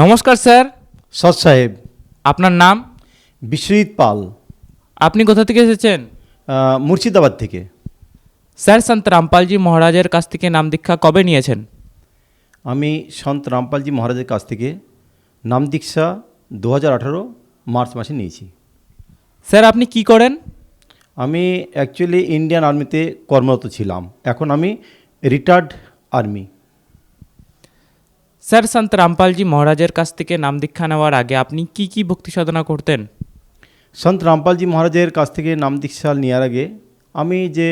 নমস্কার স্যার। সৎ সাহেব। আপনার নাম? বিশ্বজিৎ পাল। আপনি কোথা থেকে এসেছেন? মুর্শিদাবাদ থেকে। স্যার সন্ত রামপালজি মহারাজের কাছ থেকে নাম দীক্ষা কবে নিয়েছেন? আমি সন্ত রামপালজি মহারাজের কাছ থেকে নাম দীক্ষা দু হাজার আঠারো মার্চ মাসে নিয়েছি। স্যার আপনি কি করেন? আমি অ্যাকচুয়ালি ইন্ডিয়ান আর্মিতে কর্মরত ছিলাম। এখন আমি রিটায়ার্ড আর্মি স্যার, সন্ত রামপালজি মহারাজের কাছ থেকে নাম দীক্ষা নেওয়ার আগে আপনি কি কি ভক্তি সাধনা করতেন? সন্ত রামপালজি মহারাজের কাছ থেকে নাম দীক্ষা নেওয়ার আগে আমি যে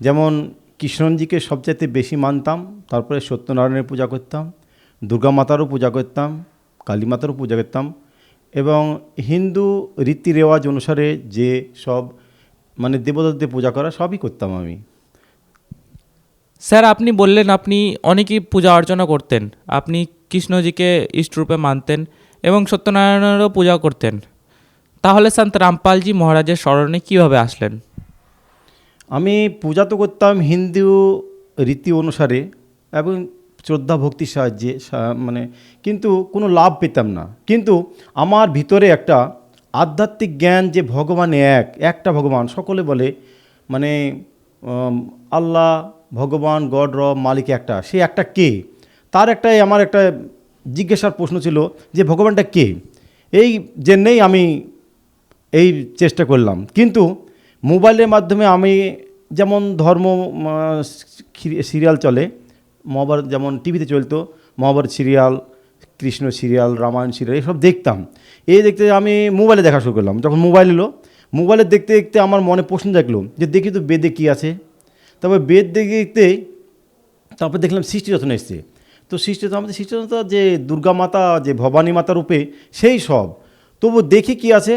যেমন কৃষ্ণনজিকে সবচাইতে বেশি মানতাম, তারপরে সত্যনারায়ণের পূজা করতাম, দুর্গা মাতারও পূজা করতাম, কালী মাতারও পূজা করতাম এবং হিন্দু রীতি রেওয়াজ অনুসারে যে সব মানে দেবতাদের পূজা করা সবই করতাম আমি। স্যার, আপনি বললেন আপনি অনেকই পূজা অর্চনা করতেন। আপনি কৃষ্ণজিকে ইষ্টরূপে মানতেন এবং সত্যনারায়ণেরও পূজা করতেন। তাহলে সন্ত রামপালজি মহারাজের স্মরণে কীভাবে আসলেন? আমি পূজা তো করতাম হিন্দু রীতি অনুসারে এবং শ্রদ্ধা ভক্তির সাহায্যে মানে কিন্তু কোনো লাভ পেতাম না। কিন্তু আমার ভিতরে একটা আধ্যাত্মিক জ্ঞান যে ভগবান এক, একটা ভগবান, সকলে বলে মানে আল্লাহ ভগবান, গড র মালিক একটা। সে একটা কে? তার একটাই, আমার একটা জিজ্ঞাসার প্রশ্ন ছিল যে ভগবানটা কে? এই জন্যেই আমি এই চেষ্টা করলাম। কিন্তু মোবাইলের মাধ্যমে আমি যেমন ধর্ম সিরিয়াল চলে, মহাভারত যেমন টিভিতে চলতো, Mahabharat serial, Krishna serial, Ramayan serial, এসব দেখতাম। এই দেখতে আমি মোবাইলে দেখা শুরু করলাম। যখন মোবাইল এলো, মোবাইলে দেখতে দেখতে আমার মনে প্রশ্ন জাগলো যে দেখি তো বেদে কী আছে? তবে বেদ দেখতে দেখতে তারপর দেখলাম সৃষ্টিরচনা এসছে। তো সৃষ্টিরচনা আমাদের সৃষ্টিরচনা যে দুর্গা মাতা, যে ভবানী মাতা রূপে সেই সব। তবু দেখি কি আছে?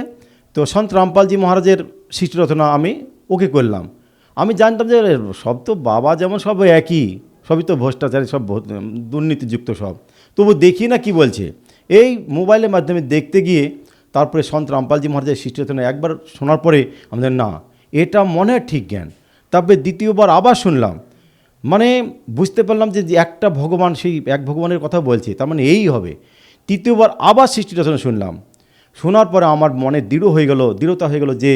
তো সন্ত রামপালজি মহারাজের সৃষ্টিরচনা আমি ওকে করলাম। আমি জানতাম যে সব তো বাবা যেমন সব একই, সবই তো ভ্রষ্টাচারী, সব দুর্নীতিযুক্ত সব। তবু দেখি না কি বলছে। এই মোবাইলের মাধ্যমে দেখতে গিয়ে তারপরে সন্ত রামপালজি মহারাজের সৃষ্টিরচনা একবার শোনার পরে আমাদের না, এটা মনে ঠিক জ্ঞান। তারপরে দ্বিতীয়বার আবার শুনলাম। মানে বুঝতে পারলাম যে একটা ভগবান সেই এক ভগবানের কথা বলছে, তার মানে এই হবে। তৃতীয়বার আবার সৃষ্টি রচনা শুনলাম। শোনার পরে আমার মনে দৃঢ় হয়ে গেল, দৃঢ়তা হয়ে গেল যে,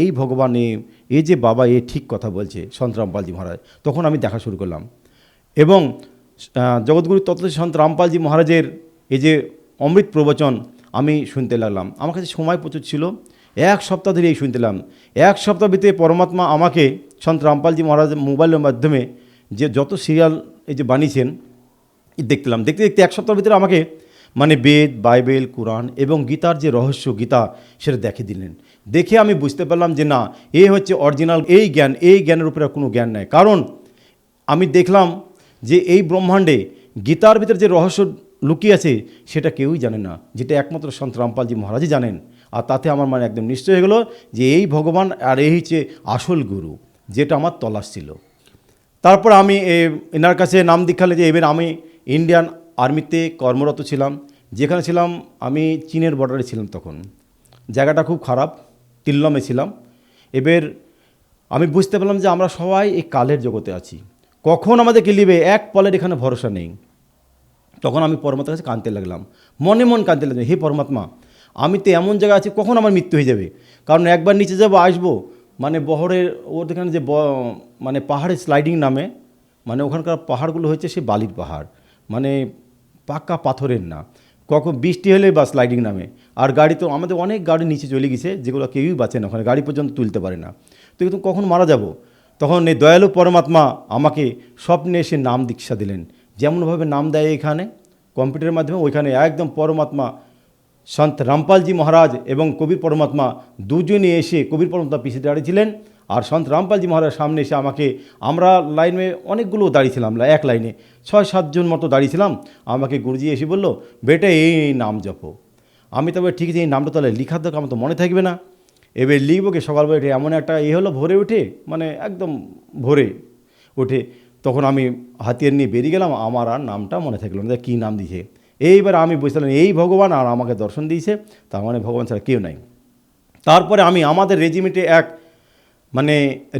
এই ভগবান, এ যে বাবা, এ ঠিক কথা বলছে, সন্ত রামপালজি মহারাজ। তখন আমি দেখা শুরু করলাম। এবং জগৎগুরু তত্ত্ব সন্ত রামপালজি মহারাজের এই যে অমৃত প্রবচন আমি শুনতে লাগলাম। আমার কাছে সময় প্রচুর ছিল। এক সপ্তাহ ধরে এই শুনতেলাম এক সপ্তাহ ভিতরে পরমাত্মা আমাকে সন্ত রামপালজি মহারাজ মোবাইলের মাধ্যমে যে যত সিরিয়াল এই যে বানিয়েছেন দেখতেলাম দেখতে দেখতে এক সপ্তাহের ভিতরে আমাকে মানে বেদ, বাইবেল, কোরআন এবং গীতার যে রহস্য, গীতা, সেটা দেখে দিলেন। দেখে আমি বুঝতে পারলাম যে না, এ হচ্ছে অরিজিনাল এই জ্ঞান, এই জ্ঞানের উপরে কোনো জ্ঞান নাই। কারণ আমি দেখলাম যে এই ব্রহ্মাণ্ডে গীতার ভিতরে যে রহস্য লুকিয়ে আছে, সেটা কেউই জানে না। যেটা একমাত্র সন্ত রামপালজি মহারাজই জানেন। আর তাতে আমার মানে একদম নিশ্চয় হয়ে গেলো যে এই ভগবান আর এই হচ্ছে আসল গুরু। যেটা আমার তলাশ ছিল। তারপর আমি এনার কাছে নাম দীক্ষালে যে এবার আমি ইন্ডিয়ান আর্মিতে কর্মরত ছিলাম। যেখানে ছিলাম, আমি চীনের বর্ডারে ছিলাম তখন। জায়গাটা খুব খারাপ, তিল্লমে ছিলাম। এবার আমি বুঝতে পারলাম যে আমরা সবাই এই কালের জগতে আছি। কখন আমাদেরকে লিবে, এক পলের এখানে ভরসা নেই। তখন আমি পরমাত্মার কাছে কাঁদতে লাগলাম। মনে মন কাঁদতে লাগলাম হে পরমাত্মা, আমি তো এমন জায়গায় আছি, কখন আমার মৃত্যু হয়ে যাবে? কারণ একবার নিচে যাব, আসব মানে বহরের ওখানে যে মানে পাহাড়ে স্লাইডিং নামে মানে ওখানকার পাহাড়গুলো হচ্ছে সে বালির পাহাড়। মানে পাক্কা পাথরের না। কখন বৃষ্টি হলে বা স্লাইডিং নামে। আর গাড়ি তো, আমাদের অনেক গাড়ি নিচে চলে গেছে, যেগুলো কেউই বাঁচে না ওখানে, গাড়ি পর্যন্ত তুলতে পারে না। তো কিন্তু কখন মারা যাব? তখন এই দয়ালু পরমাত্মা আমাকে স্বপ্নে এসে নাম দীক্ষা দিলেন। যেমনভাবে নাম দেয় এখানে, কম্পিউটারের মাধ্যমে, ওইখানে একদম পরমাত্মা সন্ত রামপালজি মহারাজ এবং কবির পরমাত্মা দুজনে এসে কবির পরমাত্মা পিছিয়ে দাঁড়িয়েছিলেন। আর সন্ত রামপালজি মহারাজ সামনে এসে আমাকে, আমরা লাইনে অনেকগুলো দাঁড়িয়েছিলাম এক লাইনে, ছয় সাতজন মতো দাঁড়িয়েছিলাম। আমাকে গুরুজি এসে বলল, বেটা, এই নাম জপো। আমি তবে ঠিক আছে, এই নামটা তাহলে লিখার দরকার আমার তো মনে থাকবে না। এবার লিখব কি, সকালবেলা উঠে এমন একটা এ হলো, ভোরে উঠে মানে একদম ভোরে উঠে, তখন আমি হাতিয়ার নিয়ে বেরিয়ে গেলাম, আমার আর নামটা মনে থাকল না কী নাম দিয়েছে। এইবার আমি বুঝলাম এই ভগবান আর আমাকে দর্শন দিয়েছে, তার মানে ভগবান ছাড়া কেউ নাই। তারপরে আমি আমাদের রেজিমেন্টে এক মানে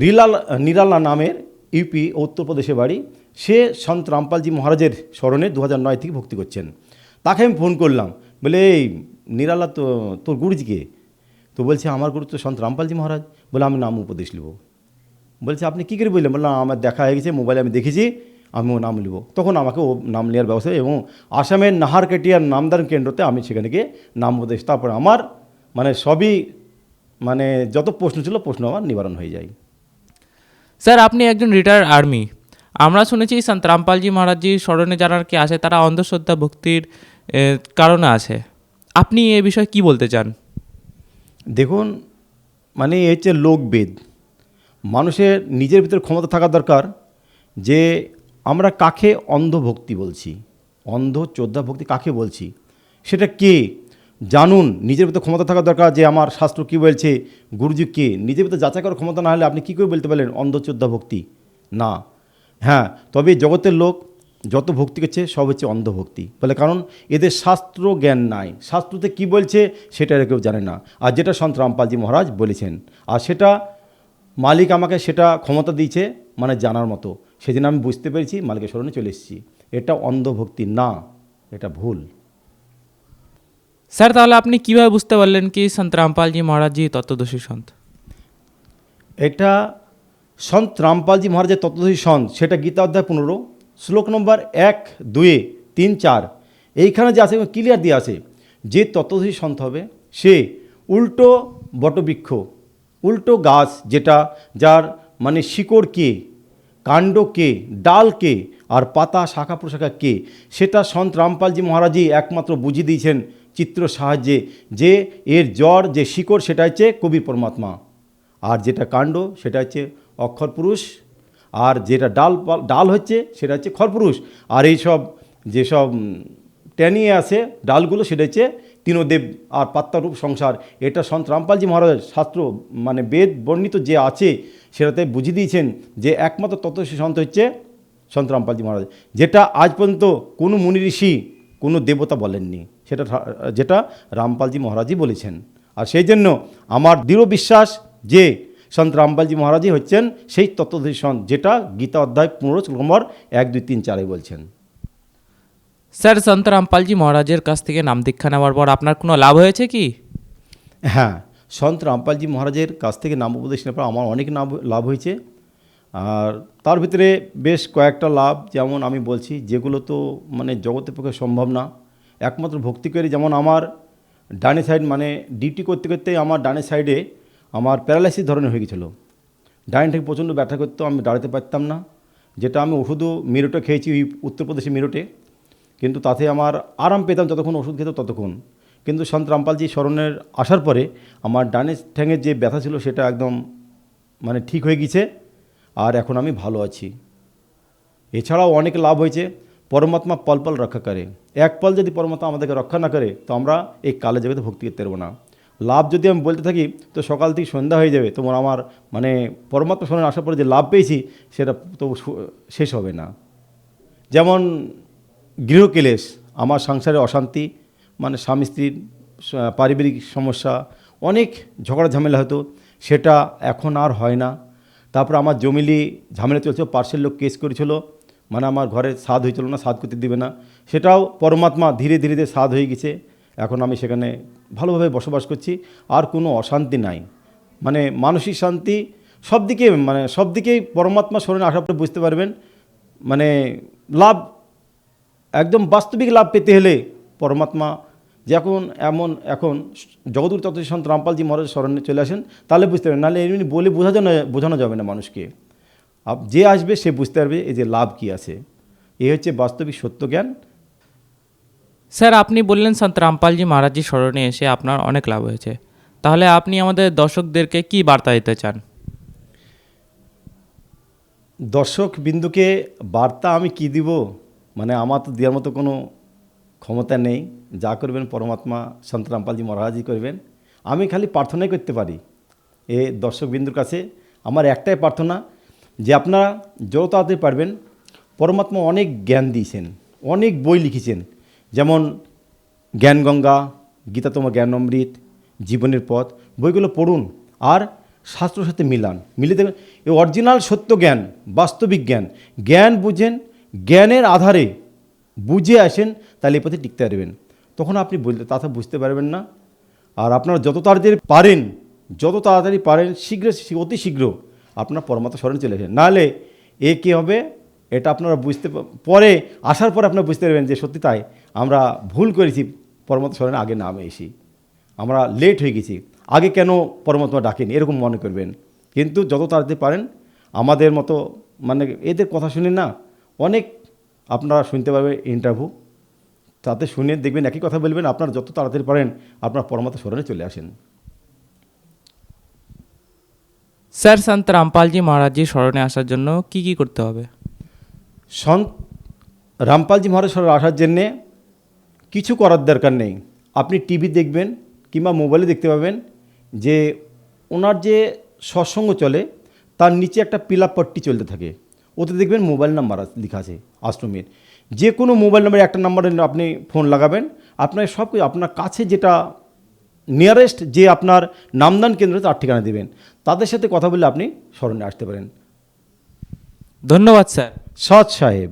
রিলাল, নিরালা নামের ইউপি উত্তরপ্রদেশে বাড়ি, সে সন্ত রামপালজি মহারাজের স্মরণে দু নয় থেকে ভক্তি করছেন। তাকে আমি ফোন করলাম, বলে, এই নিরালা তো, তোর গুরুজিকে? তো বলছে, আমার গুরু তো সন্ত রামপালজি মহারাজ। বলে, আমি নাম উপদেশ নেব বলছে, আপনি কী করে বললেন বললাম, আমার দেখা হয়ে গেছে, মোবাইলে আমি দেখেছি। আমি ও নাম নেব তখন আমাকে ও নাম নেওয়ার ব্যবস্থা এবং আসামের নাহারকাটিয়ার নামদান কেন্দ্রতে আমি সেখানে গিয়ে নাম উপদেশ তারপরে আমার মানে সবই মানে যত প্রশ্ন ছিল প্রশ্ন আমার নিবারণ হয়ে যায়। স্যার আপনি একজন রিটায়ার আর্মি আমরা শুনেছি সন্ত রামপালজি মহারাজজির স্মরণে যারা কি আসে তারা অন্ধশ্রদ্ধা ভক্তির কারণে আছে। আপনি এ বিষয়ে কি বলতে চান? দেখুন মানে এই হচ্ছে লোকবেদ। মানুষের নিজের ভিতরে ক্ষমতা থাকা দরকার যে আমরা কাকে অন্ধভক্তি বলছি? অন্ধ, চোদ্দা ভক্তি কাকে বলছি? সেটা কে? জানুন, নিজের ভিতরে ক্ষমতা থাকা দরকার যে আমার শাস্ত্র কী বলছে? গুরুজি কে? নিজের ভিতরে যাচাই করার ক্ষমতা না হলে আপনি কী করে বলতে পারলেন অন্ধ, চোদ্দা ভক্তি? না। হ্যাঁ তবে জগতের লোক যত ভক্তি করছে, সব হচ্ছে অন্ধভক্তি বলে কারণ, এদের শাস্ত্র জ্ঞান নাই। শাস্ত্রতে কি বলছে, সেটা এরা কেউ জানে না। আর যেটা সন্ত রামপালজি মহারাজ বলেছেন। আর সেটা মালিক আমাকে সেটা ক্ষমতা দিয়েছে মানে জানার মতো। সেদিন আমি বুঝতে পেরেছি মালিকের স্মরণে চলে এসেছি। এটা অন্ধভক্তি না এটা ভুল। স্যার তাহলে আপনি কীভাবে বুঝতে পারলেন কি সন্ত রামপালজি মহারাজজি তত্ত্বদর্শী সন্ত? এটা সন্ত রামপালজি মহারাজের তত্ত্বদর্শী সন্ত সেটা গীতা অধ্যায় পনেরো শ্লোক নম্বর এক দুয়ে তিন চার। এইখানে যে আছে ক্লিয়ার দিয়ে আছে যে তত্ত্বদর্শী সন্ত হবে সে উল্টো বটবৃক্ষ উল্টো গাছ যেটা যার মানে শিকড় কে কাণ্ড কে, ডাল কে আর পাতা শাখা প্রশাখা কে? সেটা সন্ত রামপালজি মহারাজই একমাত্র বুঝিয়ে দিয়েছেন চিত্র সাহায্যে যে এর জ্বর যে শিকড়, সেটা হচ্ছে কবির পরমাত্মা। আর যেটা কাণ্ড, সেটা হচ্ছে অক্ষর পুরুষ। আর যেটা ডাল ডাল হচ্ছে, সেটা হচ্ছে খরপুরুষ আর এইসব যেসব টেনিয়ে আছে ডালগুলো, সেটা হচ্ছে তিনদেব আর পাত্তারূপ সংসার। এটা সন্ত রামপালজি মহারাজ শাস্ত্র মানে বেদ বর্ণিত যে আছে, সেটাতে বুঝিয়ে দিয়েছেন যে একমাত্র তত্ত্বশী সন্ত হচ্ছে সন্ত রামপালজি মহারাজ। যেটা আজ পর্যন্ত কোনো মুনি ঋষি, কোনো দেবতা বলেননি। সেটা যেটা রামপালজি মহারাজই বলেছেন। আর সেই জন্য আমার দৃঢ় বিশ্বাস যে সন্ত রামপালজি মহারাজই হচ্ছেন সেই তত্ত্বদর্শী সন্ত, যেটা গীতা অধ্যায় পনেরো নম্বর এক দুই তিন চারে বলছেন। স্যার সন্ত রামপালজি মহারাজের কাছ থেকে নাম দীক্ষা নেওয়ার পর আপনার কোনো লাভ হয়েছে কি? হ্যাঁ সন্ত রামপালজি মহারাজের কাছ থেকে নাম উপদেশ নেওয়ার পর আমার অনেক লাভ লাভ হয়েছে। আর তার ভিতরে বেশ কয়েকটা লাভ, যেমন আমি বলছি, যেগুলো তো মানে জগতের পক্ষে সম্ভব না। একমাত্র ভক্তি করে যেমন আমার ডানে সাইড মানে ডিউটি করতে করতে আমার ডানে সাইডে আমার প্যারালাইসিস ধরনের হয়ে গেছিল। থেকে প্রচণ্ড ব্যথা করতো, আমি দাঁড়াতে পারতাম না। যেটা আমি ওষুধও মিরোটে খেয়েছি, ওই উত্তরপ্রদেশে মিরোটে কিন্তু তাতে আমার আরাম পেতাম যতক্ষণ ওষুধ খেত ততক্ষণ। কিন্তু সন্ত রামপালজি স্মরণের আসার পরে আমার ডানে ঠ্যাঙের যে ব্যথা ছিল সেটা একদম মানে ঠিক হয়ে গেছে আর এখন আমি ভালো আছি। এছাড়াও অনেক লাভ হয়েছে। পরমাত্মা পল পল রক্ষা করে। এক পল যদি পরমাত্মা আমাদেরকে রক্ষা না করে, তো আমরা এই কালে জগতে ভক্তি করতে পারব না। লাভ যদি আমি বলতে থাকি, তো সকাল থেকে সন্ধ্যা হয়ে যাবে তোমার আমার মানে পরমাত্মা স্মরণে আসার পরে যে লাভ পেয়েছি, সেটা তো শেষ হবে না। যেমন গৃহকেলেশ, আমার সংসারে অশান্তি মানে স্বামী স্ত্রীর পারিবারিক সমস্যা, অনেক ঝগড়া ঝামেলা হতো, সেটা এখন আর হয় না। তারপর আমার জমিলি ঝামেলা চলছে পার্সের লোক কেস করেছিল মানে আমার ঘরে স্বাদ হয়েছিল না স্বাদ করতে দিবে না। সেটাও পরমাত্মা ধীরে ধীরে ধীরে স্বাদ হয়ে গেছে। এখন আমি সেখানে ভালোভাবে বসবাস করছি, আর কোনো অশান্তি নাই। মানে মানসিক শান্তি সব দিকে মানে সব দিকেই পরমাত্মা স্মরণে আসার পরে বুঝতে পারবেন মানে লাভ একদম বাস্তবিক লাভ পেতে হলে পরমাত্মা যখন এমন এখন জগদুর তত্ত্ব সন্ত রামপালজি মহারাজ স্মরণে চলে আসেন তাহলে বুঝতে পারবেন। নাহলে এমনি বলে বোঝানো বোঝানো যাবে না মানুষকে। আপ- যে আসবে সে বুঝতে পারবে এই যে লাভ কী আছে। এ হচ্ছে বাস্তবিক সত্য জ্ঞান। স্যার আপনি বললেন সন্ত রামপালজি মহারাজজির স্মরণে এসে আপনার অনেক লাভ হয়েছে। তাহলে আপনি আমাদের দর্শকদেরকে কি বার্তা দিতে চান? দর্শক বিন্দুকে বার্তা আমি কি দিব? মানে আমার তো দেওয়ার মতো কোনো ক্ষমতা নেই। যা করবেন পরমাত্মা, সন্ত রামপালজি মহারাজই করবেন। আমি খালি প্রার্থনাই করতে পারি। এ দর্শক বিন্দুর কাছে আমার একটাই প্রার্থনা যে আপনারা যত তাড়াতাড়ি পারবেন, পরমাত্মা অনেক জ্ঞান দিয়েছেন, অনেক বই লিখেছেন। যেমন জ্ঞানগঙ্গা গীতা তোমার জ্ঞান অমৃত জীবনের পথ, বইগুলো পড়ুন। আর শাস্ত্রের সাথে মিলান। মিলে দেখবেন এই অরিজিনাল সত্য জ্ঞান, বাস্তবিক জ্ঞান জ্ঞান বুঝেন জ্ঞানের আধারে বুঝে আসেন, তাহলে এই পথে টিকতে পারবেন। তখন আপনি বলতে তাতে বুঝতে পারবেন না। আর আপনারা যত তাড়াতাড়ি পারেন, যত তাড়াতাড়ি পারেন, শীঘ্র অতি শীঘ্র আপনার পরমাত্মা স্মরণে চলে আসেন। নাহলে এ কী হবে? এটা আপনারা বুঝতে পরে আসার পরে আপনারা বুঝতে পারবেন যে সত্যি তাই। আমরা ভুল করেছি, পরমাত্মা স্মরণে আগে নামে এসি আমরা লেট হয়ে গেছি। আগে কেন পরমাত্মা ডাকেনি? এরকম মনে করবেন। কিন্তু যত তাড়াতাড়ি পারেন, আমাদের মতো মানে এদের কথা শুনে না। অনেক আপনারা শুনতে পারবেন ইন্টারভিউ তাতে শুনে দেখবেন একই কথা বলবেন আপনারা যত তাড়াতাড়ি পারেন আপনার পরমাত্মা স্মরণে চলে আসেন। স্যার সন্ত রামপালজি মহারাজজির স্মরণে আসার জন্য কি কি করতে হবে? সন্ত রামপালজি মহারাজ সরকার আসার জন্যে কিছু করার দরকার নেই। আপনি টিভি দেখবেন কিংবা মোবাইলে দেখতে পাবেন যে ওনার যে সৎসঙ্গ চলে তার নিচে একটা পিলাপ পট্টি চলতে থাকে। ওতে দেখবেন মোবাইল নাম্বার লিখা আছে আশ্রমের যে কোনো মোবাইল নাম্বারে একটা নাম্বারে আপনি ফোন লাগাবেন। আপনার সব কিছু আপনার কাছে যেটা নিয়ারেস্ট যে আপনার নামদান কেন্দ্র তার ঠিকানা দেবেন। তাদের সাথে কথা বলে আপনি স্মরণে আসতে পারেন। ধন্যবাদ স্যার। সৎ সাহেব।